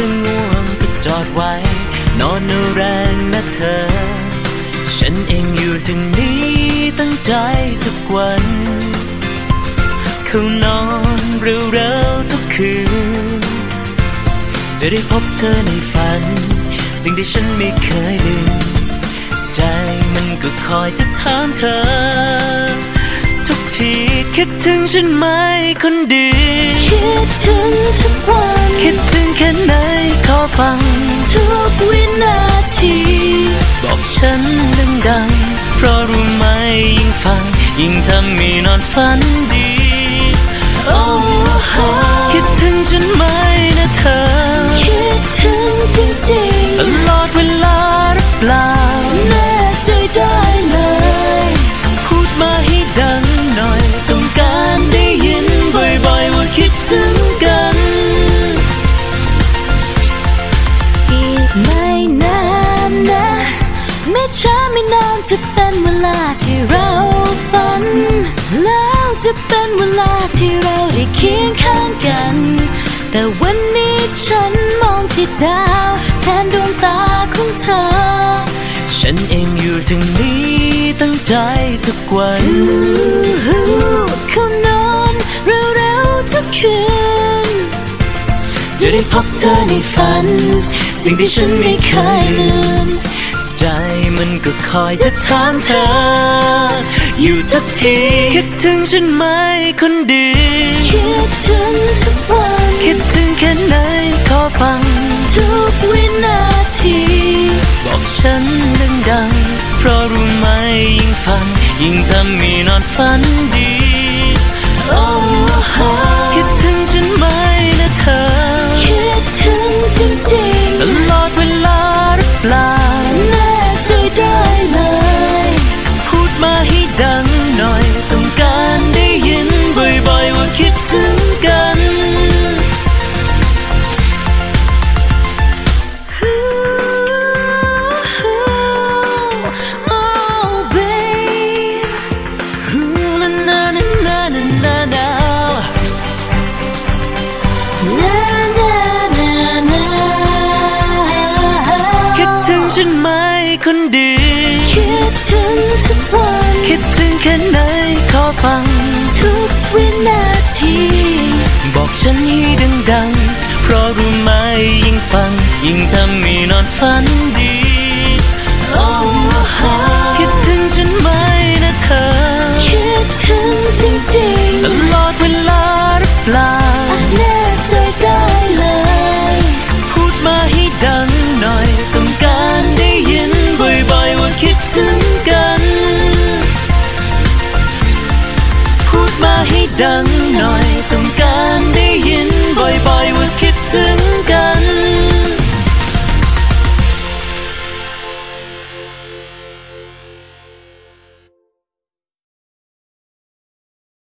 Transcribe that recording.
รถถึงง่วงก็จอดไว้ นอนแรงนะเธอ ฉันเองอยู่ถึงนี้ตั้งใจทุกวันเข้านอนเร็วๆทุกคืน จะได้พบเธอในฝัน สิ่งที่ฉันไม่เคยลืมใจมันก็คอยจะถามเธอ ทุกทีคิดถึงฉันไหมคนดี คิดถึงทุกวัน คิดถึงแค่ไหนขอฟัง ทุกวินาที บอกฉันดังๆ เพราะรู้ไหมยิ่งฟัง ยิ่งทำให้นอนฝันดี โอ้โหคิดถึงฉันไหมนะเธอ คิดถึงจริง ช้าไม่นานจะเป็นเวลาที่เราฝัน แล้วจะเป็นเวลาที่เราได้เคียงข้างกัน แต่วันนี้ฉันมองที่ดาวแทนดวงตาของเธอ ฉันเองอยู่ถึงนี้ตั้งใจทุกวันเขานอนเร็วๆทุกคืน จะได้พบเธอในฝัน สิ่งที่ฉันไม่เคยลืม ใจ มันก็คอยจะถามเธอ อยู่ทุกทีคิดถึงฉันไหมคนดีคิดถึงทุกวันคิดถึงแค่ไหนขอฟัง ทุกวินาที บอกฉันดังๆเพราะรู้ไหมยิ่งฟัง ยิ่งทำให้นอนฝันดีโอ้โหคิดถึงฉันไหม ฉันไหมคนดีคิดถึงทุกวันคิดถึงแค่ไหนขอฟัง ทุกวินาที บอกฉันให้ดังๆ เพราะรู้ไหมยิ่งฟัง ยิ่งทำให้นอนฝัน ให้ดังหน่อย ต้องการได้ยินบ่อยๆว่าคิดถึง